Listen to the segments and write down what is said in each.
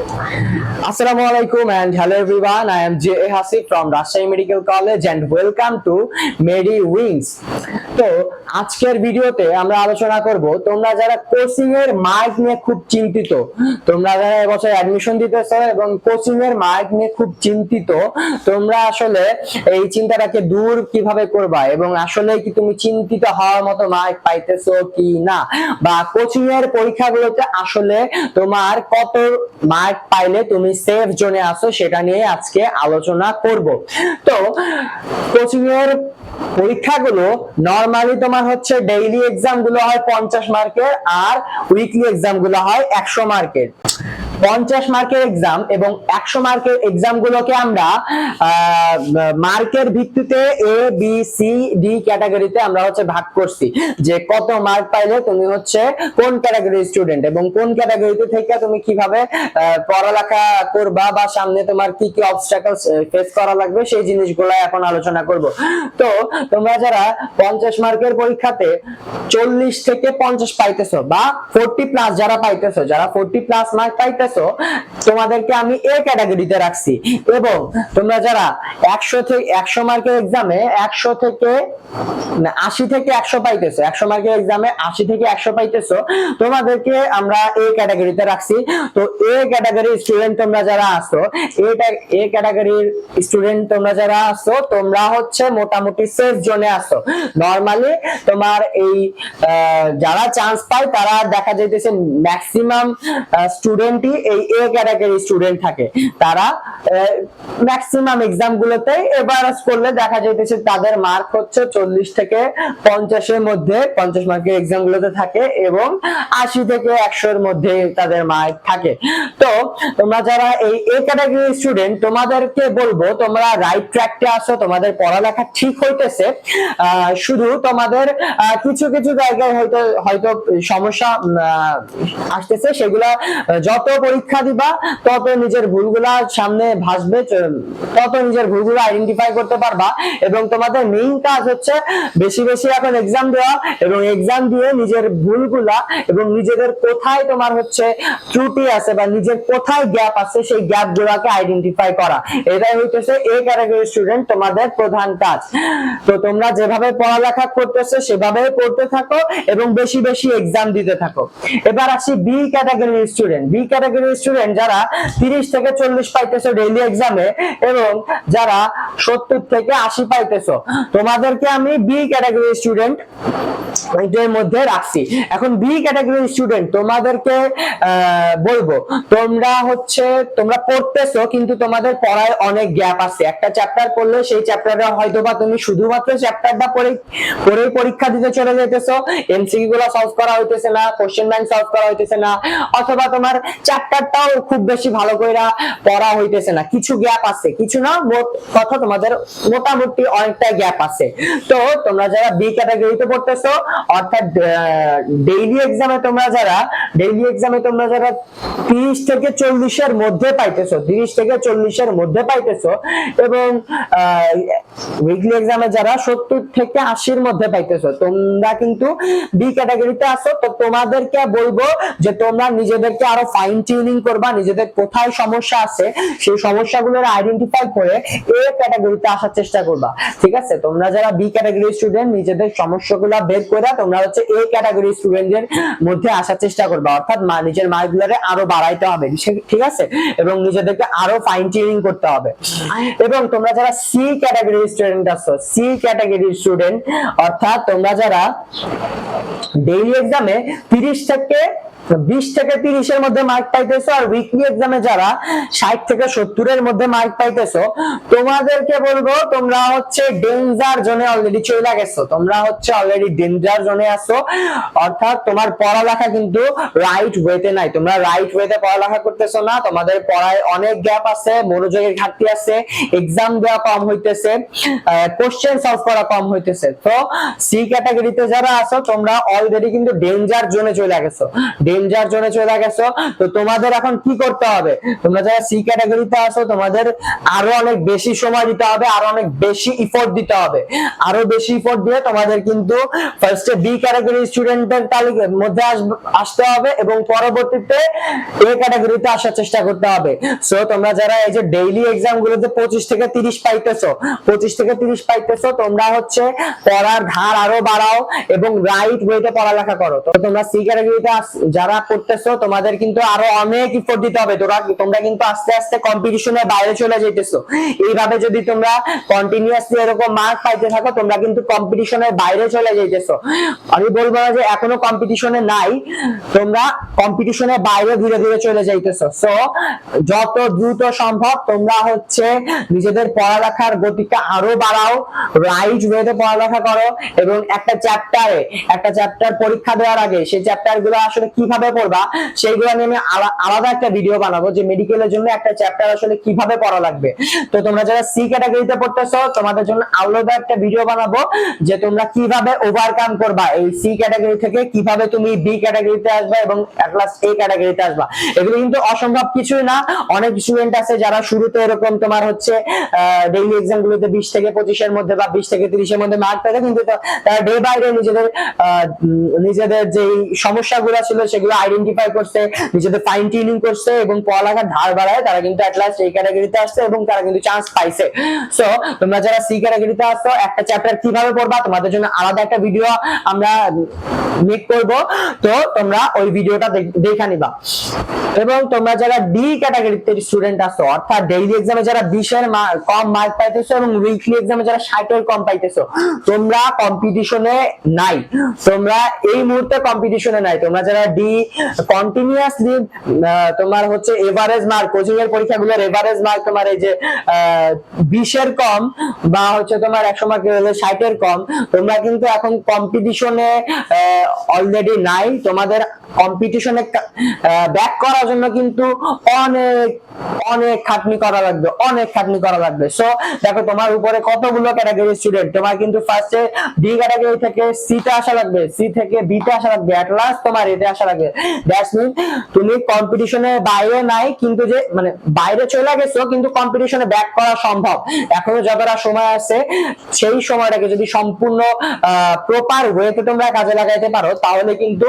Assalamu alaikum and hello everyone. I am J. A. Hasif from Rajshahi Medical College and welcome to Medi Wings. তো আজকের ভিডিওতে আমরা আলোচনা করব, তোমরা যারা কোচিং এর মার্ক নিয়ে খুব চিন্তিত, তোমরা যারা এবছর অ্যাডমিশন দিতেছো এবং কোচিং এর মার্ক নিয়ে খুব চিন্তিত, তোমরা আসলে এই চিন্তাটাকে দূর কীভাবে করবা এবং আসলে কি তুমি চিন্তিত হওয়ার মতো মার্ক পাইতেছো কি না বা কোচিং এর পরীক্ষাগুলোতে আসলে তোমার কত মার্ক পাইলে তুমি সেফ জোনে আছো, সেটা নিয়ে আজকে আলোচনা করব। তো কোচিং এর পরীক্ষাগুলো নর্মালি তোমার হচ্ছে ডেইলি এক্সামগুলো হয় পঞ্চাশ মার্কের আর উইকলি এক্সামগুলো হয় একশো মার্কের পঞ্চাশ মার্কের এক্সাম এবং একশো মার্কের এক্সাম গুলোকে আমরা মার্কের ভিত্তিতে এ বি সি ডি ক্যাটাগরিতে আমরা হচ্ছে ভাগ করছি। যে কত মার্ক পাইলে তুমি হচ্ছে কোন ক্যাটাগরির স্টুডেন্ট এবং কোন ক্যাটাগরিতে থেকে তুমি কীভাবে পড়ালেখা করবা বা সামনে তোমার কি কি অবস্টাকল ফেস করা লাগবে সেই জিনিসগুলো এখন আলোচনা করব। তো তোমরা যারা পঞ্চাশ মার্কের পরীক্ষাতে চল্লিশ থেকে পঞ্চাশ পাইতেছো বা ফোরটি প্লাস যারা পাইতেছো, যারা ফোরটি প্লাস মার্ক পাইতেছো তোমাদেরকে আমি এ ক্যাটাগরিতে রাখছি। এবং তোমরা যারা একশো থেকে একশো মার্কের এক্সামে একশো থেকে আশি থেকে একশো পাইতেছো, একশো মার্কের এক্সামে আশি থেকে একশো পাইতেছো, তোমাদেরকে আমরা এ ক্যাটাগরিতে রাখছি। তো এ ক্যাটাগরির স্টুডেন্ট তোমরা যারা আসো এটা এ ক্যাটাগরির স্টুডেন্ট তোমরা যারা আসো তোমরা হচ্ছে মোটামুটি সেফ জোনে আসো নরমালি তোমার এই যারা চান্স পায়, তারা দেখা যাইতেছে ম্যাক্সিমাম স্টুডেন্টই এই এ ক্যাটাগরি স্টুডেন্ট থাকে। তারা ম্যাক্সিমাম এক্সাম গুলোতে এভারেজ করলে দেখা যাইতেছে তাদের মার্ক হচ্ছে চল্লিশ থেকে পঞ্চাশের মধ্যে, পঞ্চাশ মার্কের এক্সাম গুলোতে থাকে এবং আশি থেকে একশোর মধ্যে তাদের মার্ক থাকে। তো, তোমরা যারা এই এ ক্যাটাগরি স্টুডেন্ট তোমাদেরকে বলব, তোমরা রাইট ট্র্যাকটে আসো, তোমাদের পড়ালেখা ঠিক হইতেছে। শুধু তোমাদের কিছু কিছু জায়গায় হয়তো হয়তো সমস্যা আসতেছে। সেগুলা যত পরীক্ষা দিবা তত নিজের ভুলগুলা সামনে ভাসবে তত নিজের ভুলগুলো আইডেন্টিফাই করতে পারবা এবং তোমাদের মেইন কাজ হচ্ছে বেশি বেশি এখন এক্সাম দেওয়া এবং এক্সাম দিয়ে নিজের ভুলগুলা এবং নিজেদের কোথায় তোমার হচ্ছে ত্রুটি আছে বা নিজের কোথায় গ্যাপ আছে, সেই গ্যাপ গুলাকে আইডেন্টিফাই করা। এটাই হইতেছে এ ক্যাটাগরি স্টুডেন্ট তোমাদের প্রধান কাজ। তো তোমরা যেভাবে পড়ালেখা করতেছো সেভাবে পড়তে থাকো এবং বেশি বেশি এক্সাম দিতে থাকো। এবার আসি বি ক্যাটাগরির স্টুডেন্ট বি ক্যাটাগরির স্টুডেন্ট যারা তিরিশ থেকে চল্লিশ পাইতেছো ডেইলি এক্সামে এবং যারা সত্তর থেকে আশি পাইতেছো, তোমাদেরকে আমি বি ক্যাটাগরির স্টুডেন্ট মধ্যে রাখছি। এখন বি ক্যাটাগরির স্টুডেন্ট তোমাদেরকে বলব, তোমরা হচ্ছে, তোমরা পড়তেছো, কিন্তু তোমাদের পড়ায় অনেক গ্যাপ আছে। একটা চ্যাপ্টার পড়লে সেই চ্যাপ্টারটা হয়তো বা তুমি শুধুমাত্র চ্যাপ্টারটা পড়ে, পড়েই পরীক্ষা দিতে চলে যেতেছো। এমসিকিউ গুলো সলভ করা হইতেছে না কোশ্চেন ব্যাংক সলভ করা হইতেছে না, অথবা তোমার চ্যাপ্টারটাও খুব বেশি ভালো করে পড়া হইতেছে না। কিছু গ্যাপ আছে, কিছু না কথা তোমাদের মোটামুটি অনেকটা গ্যাপ আছে। তো তোমরা যারা বি ক্যাটাগরিতে পড়তেছো, অর্থাৎ ডেইলি এক্সামে তোমরা যারা ডেইলি এক্সামে তোমরা যারা তিরিশ থেকে চল্লিশের মধ্যে পাইতেছো, তিরিশ থেকে চল্লিশের মধ্যে পাইতেছো এবং উইকলি এক্সামে যারা সত্তর থেকে আশির মধ্যে পাইতেছো, তোমরা কিন্তু বি ক্যাটাগরিতে আসো তো তোমাদেরকে বলব যে তোমরা নিজেদেরকে আরও ফাইন টিউনিং করবা, নিজেদের কোথায় সমস্যা আছে, সেই সমস্যাগুলোর আইডেন্টিফাই করে এ ক্যাটাগরিতে আসার চেষ্টা করবা। ঠিক আছে? তোমরা যারা বি ক্যাটাগরি স্টুডেন্ট নিজেদের সমস্যাগুলো বের করে তোমরা হচ্ছে এ ক্যাটাগরি স্টুডেন্টদের মধ্যে আসার চেষ্টা করবা। অর্থাৎ নিজের মার্কগুলোরে আরও বাড়াইতে হবে। ঠিক আছে? এবং নিজেদেরকে আরও ফাইন টিউনিং করতে হবে। এবং তোমরা যারা সি ক্যাটাগরি স্টুডেন্ট আছো সি ক্যাটাগরি স্টুডেন্ট অর্থাৎ তোমরা যারা ডেইলি এক্সামে তিরিশ থেকে বিশ থেকে মধ্যে মার্ক পাইতেছো আর উইকলি যারা ষাট থেকে মধ্যে মার্ক পাইতেছো, তোমাদেরকে বলব তোমরা হচ্ছে ডেঞ্জার জোনে অলরেডি গেছো। তোমরা হচ্ছে অলরেডি ডেঞ্জার জোনে আছো। অর্থাৎ তোমার পড়ালেখা কিন্তু রাইট ওয়েতে নাই। তোমরা রাইট ওয়েতে পড়ালেখা করতেছো না। তোমাদের পড়ায় অনেক গ্যাপ আছে, মনোযোগের ঘাটতি আছে এক্সাম দেওয়া কম হইতেছে কোশ্চেন সলভ করা কম হইতেছে। তো সি ক্যাটাগরিতে যারা আছো, তোমরা অলরেডি কিন্তু ডেঞ্জার জোনে চলে গেছো। ডেঞ্জার জোনে চলে গেছো, তো তোমাদের এখন কি করতে হবে? তোমরা যারা সি ক্যাটাগরিতে আছো, তোমাদের আরও অনেক বেশি সময় দিতে হবে, আরও অনেক বেশি ইফোর্ট দিতে হবে। আরও বেশি ইফোর্ট দিয়ে তোমাদের কিন্তু ফার্স্টে বি ক্যাটাগরি স্টুডেন্টের তালিকার মধ্যে আসতে হবে এবং পরবর্তীতে এ ক্যাটাগরিতে আসার চেষ্টা করতে হবে। সো তোমরা যারা এই যে ডেইলি এক্সাম গুলোতে পঁচিশ থেকে তিরিশ পাইতেছো, পঁচিশ থেকে তিরিশ পাইতেছো, তোমরা হচ্ছে পড়ার ধার আরও বাড়াও এবং রাইট ওয়েতে পড়ালেখা করো। তো তোমরা সি ক্যাটাগরিতে যারা পড়তেছো, তোমাদের কিন্তু আরও অনেক ইফোর্ট দিতে হবে। তোমরা তোমরা কিন্তু আস্তে আস্তে কম্পিটিশনের বাইরে চলে যেতেছো এইভাবে যদি তোমরা কন্টিনিউয়াসলি এরকম মার্ক পাইতে থাকো, তোমরা কিন্তু কম্পিটিশনের বাইরে চলে যাইতেছো। আমি বলব না যে এখনও কম্পিটিশনে নাই, তোমরা কম্পিটিশনের বাইরে ধীরে ধীরে চলে যাইতেছো। সো যত দ্রুত সম্ভব তোমরা হচ্ছে নিজেদের পড়ালেখার গতিটা আরও বাড়াও রাইট ওয়েতে পড়ালেখা করো এবং একটা চ্যাপ্টারে একটা চ্যাপ্টার পরীক্ষা দেওয়ার আগে, সেই চ্যাপ্টারগুলো আসলে কীভাবে পড়বা, সেইগুলো নিয়ে আমি আলাদা একটা ভিডিও বানাবো যে মেডিকেলের জন্য একটা চ্যাপ্টার আসলে কীভাবে পড়া লাগবে। তো তোমরা যারা সি ক্যাটাগরিতে পড়তেছো, তোমাদের জন্য আলাদা একটা ভিডিও বানাবো যে তোমরা কীভাবে ওভারকাম করবা এই সি ক্যাটাগরি থেকে, কীভাবে তুমি বি ক্যাটাগরিতে আসবা এবং লাস্ট এ ক্যাটাগরিতে আসবা। এগুলো কিন্তু অসম্ভব কিছুই না। অনেক স্টুডেন্ট আছে যারা শুরুতে এরকম তোমার হচ্ছে ডেইলি এক্সাম গুলোতে বিশ থেকে পঁচিশের মধ্যে বা বিশ থেকে তিরিশের মধ্যে মার্ক পেলে কিন্তু তারা ডে বাই ডে নিজেদের নিজেদের যে সমস্যাগুলো ছিল সেগুলো আইডেন্টিফাই করছে, নিজেদের ফাইন টিউনিং করছে এবং পড়ালেখার ধার বাড়ায়, তারা কিন্তু অ্যাট লাস্ট এই ক্যাটাগরিতে আসছে এবং তারা কিন্তু চান্স পাইছে। সো তোমরা যারা সি ক্যাটাগরিতে আসছো, একটা চ্যাপ্টার কীভাবে পড়বা, তোমাদের জন্য আলাদা একটা ভিডিও আমরা মেক করব। তো, তোমরা ওই ভিডিওটা দেখে নিবা। এবং তোমরা যারা ডি ক্যাটাগরিতে স্টুডেন্ট আছো অর্থাৎ ডেইলি এক্সামে যারা বিশের কম মার্ক পাইতেছো এবং উইকলি এক্সামে যারা ষাটের কম পাইতেছো, তোমরা কম্পিটিশনে নাই। তোমরা এই মুহূর্তে কম্পিটিশনে নাই। তোমরা যারা ডি কন্টিনিউয়াসলি তোমার হচ্ছে এভারেজ মার্ক কোচিং এর পরীক্ষাগুলোর এভারেজ মার্ক তোমার এই যে বিশের কম বা হচ্ছে তোমার একশো মার্ক ষাটের কম, তোমরা কিন্তু এখন কম্পিটিশনে অলরেডি নাই। তোমাদের কম্পিটিশনে ব্যাক করার জন্য কিন্তু অনেক অনেক খাটনি করা লাগবে অনেক খাটনি করা লাগবে। সো দেখো তোমার উপরে কতগুলো ক্যাটাগরি স্টুডেন্ট তোমার কিন্তু ফার্স্টে ডি ক্যাটাগরি থেকে সি তে আসা লাগবে সি থেকে বি তে আসা লাগবে অ্যাট লাস্ট তোমার এতে আসা লাগবে। দ্যাটস মিন তুমি কম্পিটিশনের বাইরে নাই কিন্তু যে মানে বাইরে চলে গেছো কিন্তু কম্পিটিশনে ব্যাক করা সম্ভব। এখনও যতটা সময় আছে সেই সময়টাকে যদি সম্পূর্ণ প্রপার ওয়েতে তোমরা কাজে লাগাইতে পারো তাহলে কিন্তু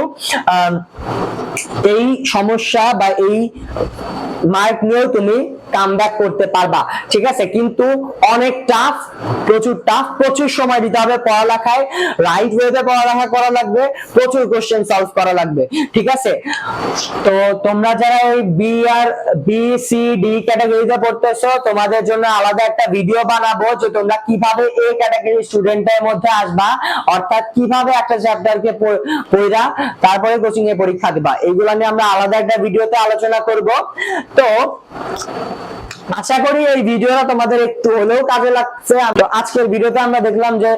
আহ, এই সমস্যা বা এই মার্ক নিয়েও তুমি কাম করতে পারবা, ঠিক আছে? কিন্তু অনেক টাফ প্রচুর টাফ প্রচুর সময় দিতে হবে পড়ালেখায়। রাইট ওয়েতে পড়ালেখা করা লাগবে, প্রচুর কোশ্চেন সলভ করা লাগবে, ঠিক আছে? তো তোমরা যারা এই বি আর বি সি ডি ক্যাটাগরিতে পড়তেছো, তোমাদের জন্য আলাদা একটা ভিডিও বানাবো যে তোমরা কীভাবে এ ক্যাটাগরি স্টুডেন্টের মধ্যে আসবা, অর্থাৎ কীভাবে একটা চ্যাপ্টারকে পড়া তারপরে কোচিং এ পরীক্ষা দিবা। এইগুলো নিয়ে আমরা আলাদা একটা ভিডিওতে আলোচনা করব। তো আশা করি এই ভিডিওটা তোমাদের একটু হলেও কাজে লাগছে। আজকের ভিডিওতে আমরা দেখলাম যে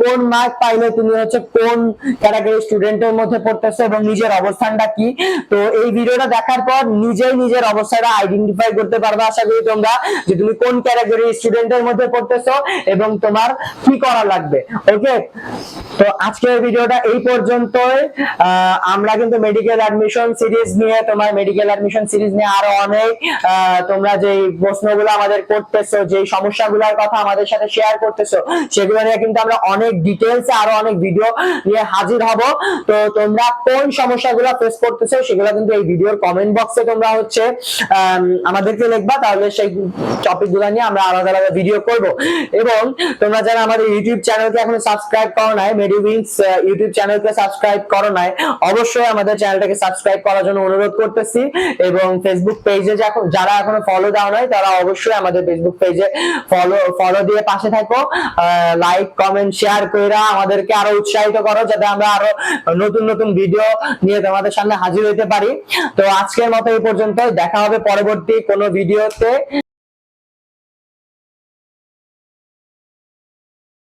কোন মার্ক পাইলে তুমি হচ্ছে কোন ক্যাটাগরি স্টুডেন্টের মধ্যে পড়তেছো এবং নিজের অবস্থানটা কি? তো এই ভিডিওটা দেখার পর নিজেই নিজের অবস্থাটা আইডেন্টিফাই করতে পারবে। আশা করি তোমরা যে তুমি কোন ক্যাটাগরি স্টুডেন্টের মধ্যে পড়তেছো এবং তোমার কি করা লাগবে। ওকে তো আজকের ভিডিওটা এই পর্যন্তই। আমরা কিন্তু মেডিকেল অ্যাডমিশন সিরিজ নিয়ে, তোমার মেডিকেল অ্যাডমিশন সিরিজ নিয়ে আরও অনেক তোমরা যে প্রশ্নগুলো আমাদের করতেছো, যে সমস্যাগুলোর কথা আমাদের সাথে শেয়ার করতেছো, সেগুলো নিয়ে কিন্তু আমরা অনেক ডিটেলস আরও অনেক ভিডিও নিয়ে হাজির হব। তো তোমরা কোন সমস্যাগুলো ফেস করতেছো, সেগুলো কিন্তু এই ভিডিওর কমেন্ট বক্সে তোমরা হচ্ছে আমাদেরকে লিখবা, তাহলে সেই টপিকগুলো নিয়ে আমরা আলাদা আলাদা ভিডিও করব। এবং তোমরা যারা আমাদের ইউটিউব চ্যানেলকে এখনও সাবস্ক্রাইব করো নাই মেডিউইংস ইউটিউব চ্যানেলকে সাবস্ক্রাইব করো নাই, অবশ্যই আমাদের চ্যানেলটাকে সাবস্ক্রাইব করার জন্য অনুরোধ করতেছি। এবং ফেসবুক পেজে যারা এখনও ফলো দাও নাই তারা অবশ্যই আমাদের ফেসবুক পেজে ফলো ফলো দিয়ে পাশে থাকো। লাইক কমেন্ট শেয়ার কইরা আমাদেরকে আরও উৎসাহিত করো, যাতে আমরা আরও নতুন নতুন ভিডিও নিয়ে তোমাদের সামনে হাজির হইতে পারি। তো আজকের মতো এই পর্যন্ত দেখা হবে পরবর্তী কোনো ভিডিওতে